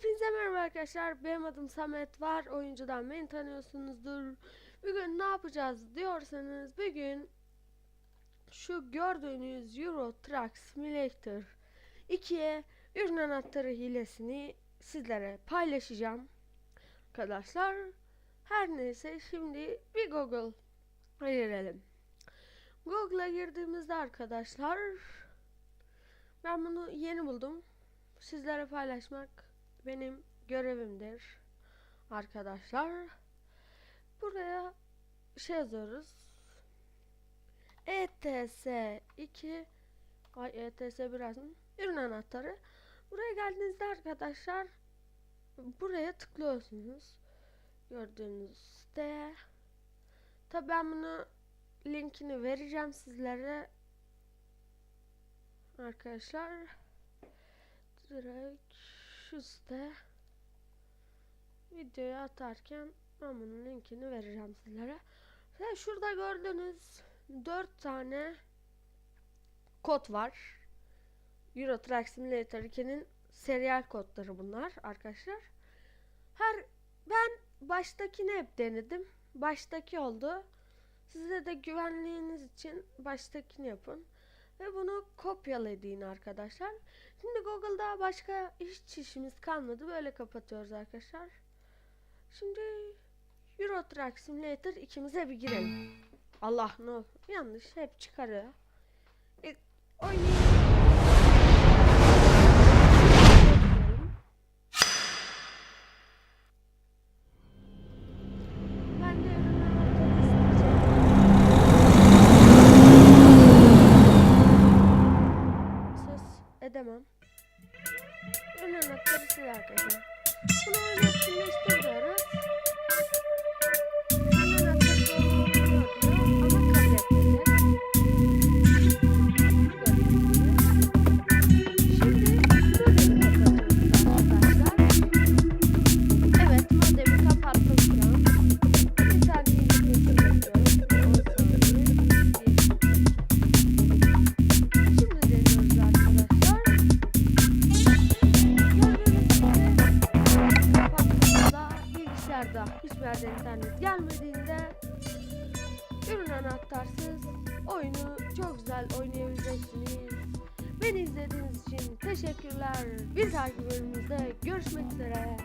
Hepinize merhaba arkadaşlar. Benim adım Samet var. Oyuncudan beni tanıyorsunuzdur. Bugün ne yapacağız diyorsanız bugün şu gördüğünüz Euro Truck Simulator 2'ye ürün anahtarı hilesini sizlere paylaşacağım. Arkadaşlar her neyse şimdi bir Google girelim. Google'a girdiğimizde arkadaşlar ben bunu yeni buldum sizlere paylaşmak benim görevimdir arkadaşlar. Buraya şey yazıyoruz. ETS 2 ay ETS biraz ürün anahtarı. Buraya geldiğinizde arkadaşlar buraya tıklıyorsunuz. Gördüğünüz siteye. Tabi ben bunu linkini vereceğim sizlere. Arkadaşlar direkt site videoyu atarken ben bunun linkini vereceğim sizlere. Ve şurada gördüğünüz 4 tane kod var. Euro Truck Simulator 2'nin serial kodları bunlar arkadaşlar. Her ben baştakini hep denedim. Baştaki oldu. Size de güvenliğiniz için baştakini yapın. Ve bunu kopyalayın arkadaşlar. Şimdi Google'da başka hiç işimiz kalmadı. Böyle kapatıyoruz arkadaşlar. Şimdi Euro Truck Simulator ikimize bir girelim. Allah no yanlış hep çıkarıyor. E, oynayalım. Ürün anahtarı size arkadaşlar. Bunu oyunu etkinleştiriyoruz. Bilgisayarda hiçbir yerden internet gelmediğinde ürün anahtarsız oyunu çok güzel oynayabileceksiniz. Beni izlediğiniz için teşekkürler. Bir dahaki bölümümüzde görüşmek üzere.